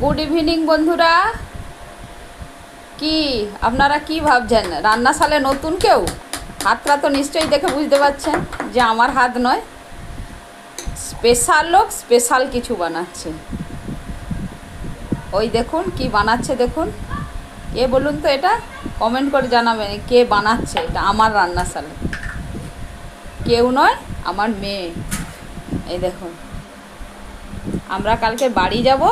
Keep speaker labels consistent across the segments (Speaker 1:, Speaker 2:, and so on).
Speaker 1: Good evening বন্ধুরা। কি, আপনারা কি ভাবছেন? রান্নাশালে নতুন কেউ? হাতটা তো নিশ্চয়ই দেখে বুঝতে পারছেন যে আমার হাত নয়। স্পেশাল লোক স্পেশাল কিছু বানাচ্ছে। ওই দেখুন, কি বানাচ্ছে দেখুন। কে বলুন তো এটা? কমেন্ট করে জানাবেন, কে বানাচ্ছে এটা আমার রান্নাশালে কেউ নয়, আমার মেয়ে। এই দেখুন। আমরা কালকে বাড়ি যাব।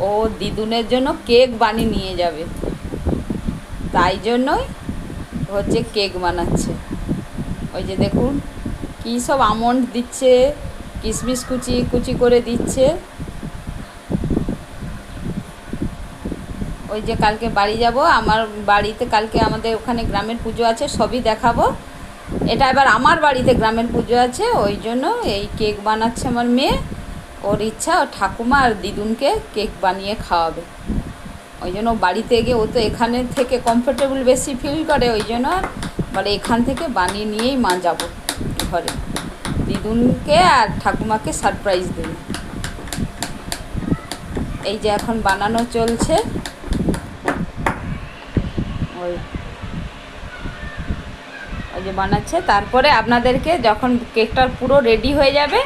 Speaker 1: ও দিদুনের জন্য কেক বানিয়ে নিয়ে যাবে। তাই জন্যই হচ্ছে কেক বানাচ্ছে। ওই যে দেখুন, কী সব আমন্ড দিচ্ছে কিশমিশ কুচি কুচি করে দিচ্ছে। ওই যে কালকে বাড়ি যাব, আমার বাড়িতে কালকে আমাদের ওখানে গ্রামের পুজো আছে, সবই দেখাবো। এটা এবার আমার বাড়িতে গ্রামের পুজো আছে, ওই জন্য এই কেক বানাচ্ছে আমার মেয়ে। ওর ইচ্ছা ঠাকুমা আর দিদুনকে কেক বানিয়ে খাওয়াবে। ওই জন্য বাড়িতে গিয়ে ও তো এখানে থেকে কমফোর্টেবল বেশি ফিল করে, ওই জন্য বলে এখান থেকে বানিয়ে নিয়েই মা যাব ঘরে। দিদুনকে আর ঠাকুমাকে সারপ্রাইজ দেবে। এই যে এখন বানানো চলছে। ওই ওই যে বানাচ্ছে। তারপরে আপনাদেরকে যখন কেকটার পুরো রেডি হয়ে যাবে,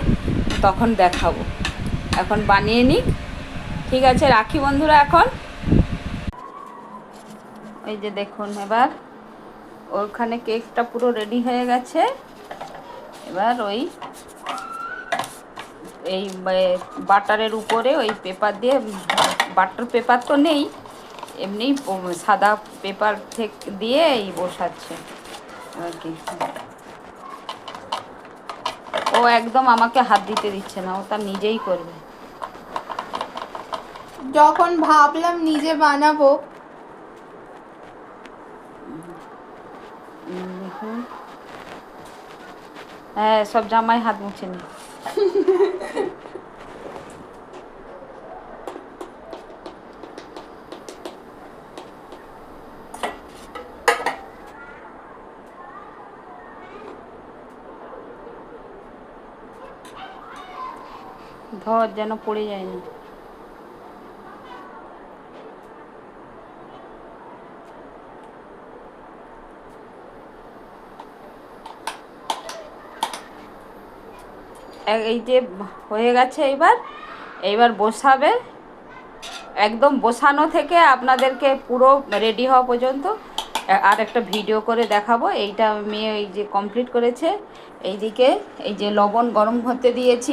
Speaker 1: তখন দেখাবো। এখন বানিয়ে নিক। ঠিক আছে, রাখি বন্ধুরা এখন। ওই যে দেখুন, এবার ওখানে কেকটা পুরো রেডি হয়ে গেছে। এবার ওই, এই বাটারের উপরে ওই পেপার দিয়ে, বাটার পেপার তো নেই, এমনি সাদা পেপার থেকে, দিয়ে এই বসাচ্ছে। আর কি? ও একদম আমাকে হাত দিতে দিচ্ছে না, ও তার নিজেই করবে।
Speaker 2: যখন ভাবলাম নিজে বানাবো
Speaker 1: হ্যাঁ সব জামাই হাত মুছে নি। ধর যেন পড়ে যায় না। এই যে হয়ে গেছে এইবার এইবার বসাবে। একদম বসানো থেকে আপনাদেরকে পুরো রেডি হওয়া পর্যন্ত। আর একটা ভিডিও করে দেখাবো। এইটা মেয়ে এই যে কমপ্লিট করেছে। এইদিকে এই যে লবণ গরম হতে দিয়েছি।